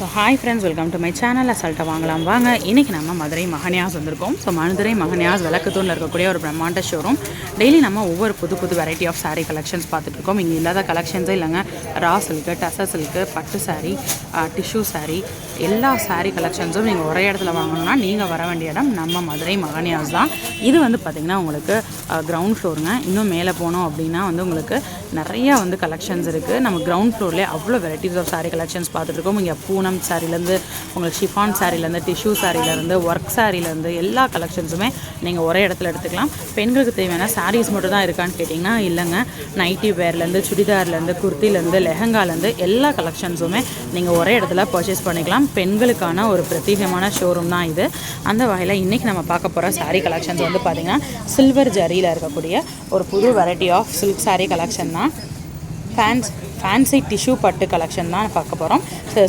So hi friends welcome to my channel அசால்ட்டை வாங்கலாம். வாங்க இன்றைக்கி நம்ம மதுரை மகனியாஸ் வந்திருக்கோம். ஸோ மதுரை மகன்யாஸ் விளக்குத்தூணில் இருக்கக்கூடிய ஒரு பிரம்மாண்ட ஷோரூம் டெய்லி நம்ம ஒவ்வொரு புது புது வெரைட்டி ஆஃப் சாரீ கலெக்ஷன்ஸ் பார்த்துட்டு இருக்கோம். இங்கே இல்லாத கலெக்ஷன்ஸே இல்லைங்க. ரா சில்க்கு டச சில்க்கு பட்டு சாரீ டிஷ்யூ சாரீ எல்லா சாரீ கலெக்ஷன்ஸும் நீங்கள் ஒரே இடத்துல வாங்கணும்னா நீங்கள் வர வேண்டிய இடம் நம்ம மதுரை மகனியாஸ் தான். இது வந்து பார்த்திங்கன்னா உங்களுக்கு கிரவுண்ட் ஃப்ளோருங்க இன்னும் மேலே போனோம் அப்படின்னா வந்து உங்களுக்கு நிறையா வந்து கலெக்ஷன்ஸ் இருக்குது நம்ம கிரவுண்ட் ஃப்ளோர்லேயே அவ்வளோ வெரைட்டிஸ் ஆஃப் சாரீ கலெக்ஷன்ஸ் பார்த்துட்டு இருக்கோம். இங்கே பூனம் சாரிலேருந்து உங்களுக்கு ஷிஃபான் சாரிலேருந்து டிஷ்யூ சாரிலேருந்து ஒர்க் சாரிலேருந்து எல்லா கலெக்ஷன்ஸுமே நீங்கள் ஒரே இடத்துல எடுத்துக்கலாம். பெண்களுக்கு தேவையான சாரீஸ் மட்டும் தான் இருக்கான்னு கேட்டிங்கன்னா இல்லைங்க. நைட்டி வேர்லேருந்து சுடிதார்லேருந்து குர்த்திலேருந்து லெஹங்காலேருந்து எல்லா கலெக்ஷன்ஸுமே நீங்கள் ஒரே இடத்துல பர்ச்சேஸ் பண்ணிக்கலாம். பெண்களுக்கான ஒரு பிரத்யேகமான ஷோரூம் தான் இது. அந்த வகையில் இன்றைக்கி நம்ம பார்க்க போகிற சாரீ கலெக்ஷன்ஸ் வந்து பார்த்திங்கன்னா சில்வர் ஜரியில் இருக்கக்கூடிய ஒரு புது variety of silk sari collection தான். ஃபேன்ஸ் ஃபேன்சி டிஷ்யூ பட்டு கலெக்ஷன் தான் பார்க்க போகிறோம்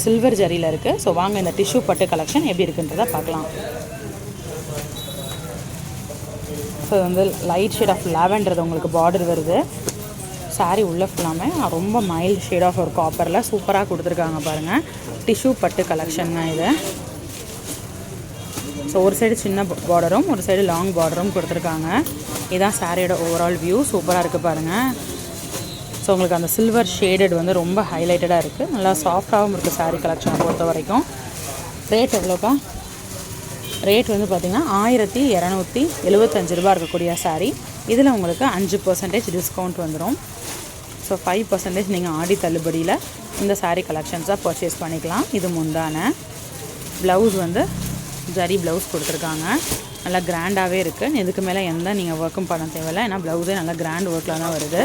சில்வர் ஜரியில் இருக்குது ஸோ வாங்க இந்த டிஷ்யூ பட்டு கலெக்ஷன் எப்படி இருக்குன்றதை பார்க்கலாம். ஸோ வந்து லைட் ஷேட் ஆஃப் லெவன்றது உங்களுக்கு பார்டர் வருது. Saree உள்ளே ஃபுல்லாமே ரொம்ப மைல்டு ஷேட் ஆஃப் ஒரு காப்பரில் சூப்பராக கொடுத்துருக்காங்க பாருங்கள் டிஷ்யூ பட்டு கலெக்ஷன் தான் இது. ஸோ ஒரு சைடு சின்ன பார்டரும் ஒரு சைடு லாங் பார்டரும் கொடுத்துருக்காங்க. இதுதான் சாரியோட ஓவரால் வியூ சூப்பராக இருக்குது பாருங்கள் ஸோ உங்களுக்கு அந்த சில்வர் ஷேடட் வந்து ரொம்ப ஹைலைட்டடாக இருக்குது நல்லா சாஃப்டாகவும் இருக்குது சாரீ கலெக்ஷனை பொறுத்த வரைக்கும். ரேட் எவ்வளோக்கா ரேட் வந்து பார்த்திங்கன்னா ஆயிரத்தி இரநூத்தி எழுபத்தஞ்சு ரூபா இருக்கக்கூடிய சாரீ இதில் உங்களுக்கு அஞ்சு பர்சன்டேஜ் டிஸ்கவுண்ட் வந்துடும் ஸோ ஃபைவ் பர்சன்டேஜ் நீங்கள் ஆடி தள்ளுபடியில் இந்த சாரீ கலெக்ஷன்ஸாக பர்ச்சேஸ் பண்ணிக்கலாம். இது முந்தான. ப்ளவுஸ் வந்து ஜரி ப்ளவுஸ் கொடுத்துருக்காங்க. நல்லா கிராண்டாகவே இருக்குது இதுக்கு மேலே எந்த நீங்கள் ஒர்க்கும் பண்ண தேவையில்லை. ஏன்னா ப்ளவுஸே நல்லா கிராண்ட் ஒர்க்கில் தான் வருது.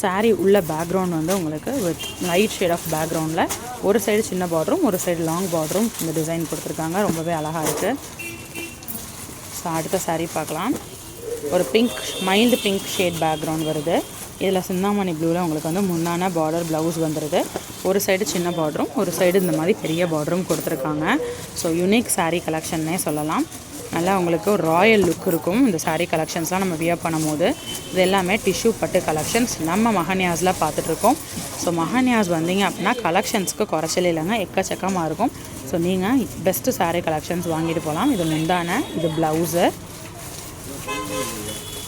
Saree உள்ள பேக்ரவுண்ட் வந்து உங்களுக்கு வித் லைட் ஷேட் ஆஃப் பேக்ரவுண்டில் ஒரு சைடு சின்ன பார்டரும் ஒரு சைடு லாங் பார்டரும் இந்த டிசைன் கொடுத்துருக்காங்க. ரொம்பவே அழகாக இருக்குது ஸோ அடுத்த saree பார்க்கலாம். ஒரு pink mild pink shade background வருது. இதில் சிந்தாமணி ப்ளூவில் உங்களுக்கு வந்து முன்னான பார்டர் ப்ளவுஸ் வந்துடுது ஒரு சைடு சின்ன பார்டரும் ஒரு சைடு இந்த மாதிரி பெரிய பார்டரும் கொடுத்துருக்காங்க. ஸோ யூனிக் சாரீ கலெக்ஷன்னே சொல்லலாம். நல்லா உங்களுக்கு ராயல் லுக் இருக்கும். இந்த சாரீ கலெக்ஷன்ஸ்லாம் நம்ம வியர் பண்ணும்போது இது எல்லாமே டிஷ்யூ பட்டு கலெக்ஷன்ஸ் நம்ம மகன்யாஸில் பார்த்துட்ருக்கோம். ஸோ மகன்யாஸ் வந்தீங்க அப்படின்னா கலெக்ஷன்ஸ்க்கு குறைச்சல இல்லைங்க. எக்கச்சக்கமாக இருக்கும். ஸோ நீங்கள் பெஸ்ட்டு சாரீ கலெக்ஷன்ஸ் வாங்கிட்டு போகலாம். இது முந்தான இது ப்ளவுஸு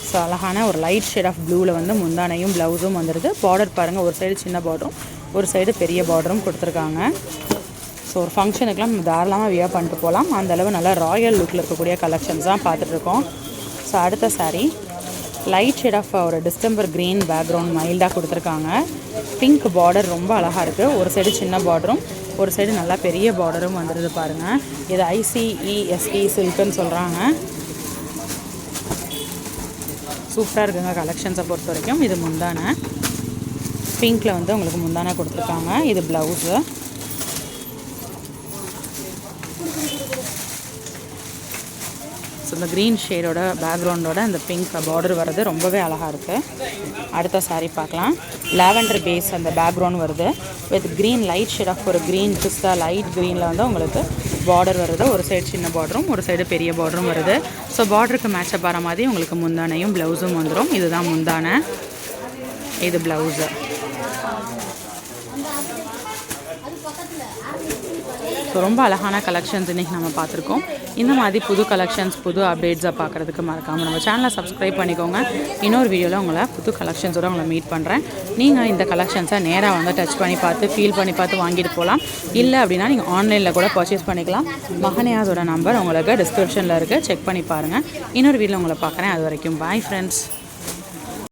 ஸோ அழகான ஒரு லைட் ஷேட் ஆஃப் ப்ளூவில் வந்து முந்தானையும் ப்ளவுஸும் வந்துடுது பார்டர் பாருங்கள் ஒரு சைடு சின்ன பார்டரும் ஒரு சைடு பெரிய பார்டரும் கொடுத்துருக்காங்க. ஸோ ஒரு ஃபங்க்ஷனுக்குலாம் நம்ம தாராளமாக வியர் பண்ணிட்டு போகலாம் அந்தளவு நல்லா ராயல் லுக்கில் இருக்கக்கூடிய கலெக்ஷன்ஸ் தான் பார்த்துட்ருக்கோம் ஸோ அடுத்த சாரீ லைட் ஷேட் ஆஃப் ஒரு டிஸ்டம்பர் க்ரீன் பேக்ரவுண்ட் மைல்டாக கொடுத்துருக்காங்க. பிங்க் பார்டர் ரொம்ப அழகாக இருக்குது ஒரு சைடு சின்ன பார்டரும் ஒரு சைடு நல்லா பெரிய பார்டரும் வந்துடுது பாருங்கள் இது ஐசிஇஎஸ்இ சில்க்குன்னு சொல்கிறாங்க சூப்பராக இருக்குங்க கலெக்ஷன்ஸை பொறுத்த வரைக்கும் இது முந்தான. பிங்க்கில் வந்து உங்களுக்கு முந்தான கொடுத்துருக்காங்க. இது ப்ளவுஸு ஸோ இந்த க்ரீன் ஷேடோட பேக்ரவுண்டோட இந்த பிங்க் பார்டர் வர்றது ரொம்பவே அழகாக இருக்குது அடுத்த சாரீ பார்க்கலாம். லாவெண்டர் பேஸ் அந்த பேக்ரவுண்ட் வருது. With green light shade of ஒரு க்ரீன் பிஸ்தா லைட் க்ரீனில் வந்து உங்களுக்கு பார்டர் வருது. ஒரு சைடு சின்ன பார்டரும் ஒரு சைடு பெரிய பார்டரும் வருது. ஸோ பார்டருக்கு மேட்சப் ஆகிற மாதிரி உங்களுக்கு முந்தானையும் ப்ளவுஸும் வந்துடும் இதுதான் முந்தானை. இது ப்ளவுஸு ஸோ ரொம்ப அழகான கலெக்ஷன்ஸ் இன்றைக்கி நம்ம பார்த்துருக்கோம். இந்த மாதிரி புது கலெக்ஷன்ஸ் புது அப்டேட்ஸை பார்க்குறதுக்கு மறக்காமல் நம்ம சேனலை சப்ஸ்கிரைப் பண்ணிக்கோங்க. இன்னொரு வீடியோவில் உங்களை புது கலெக்ஷன்ஸோட உங்களை மீட் பண்ணுறேன் நீங்கள் இந்த கலெக்ஷன்ஸை நேராக வந்து டச் பண்ணி பார்த்து ஃபீல் பண்ணி பார்த்து வாங்கிட்டு போகலாம். இல்லை அப்படின்னா நீங்கள் ஆன்லைனில் கூட பர்ச்சேஸ் பண்ணிக்கலாம். மகனியாஸோட நம்பர் உங்களுக்கு டிஸ்கிரிப்ஷனில் இருக்குது செக் பண்ணி பாருங்கள் இன்னொரு வீடியோவில் உங்களை பார்க்குறேன். அது வரைக்கும் பாய் ஃப்ரெண்ட்ஸ்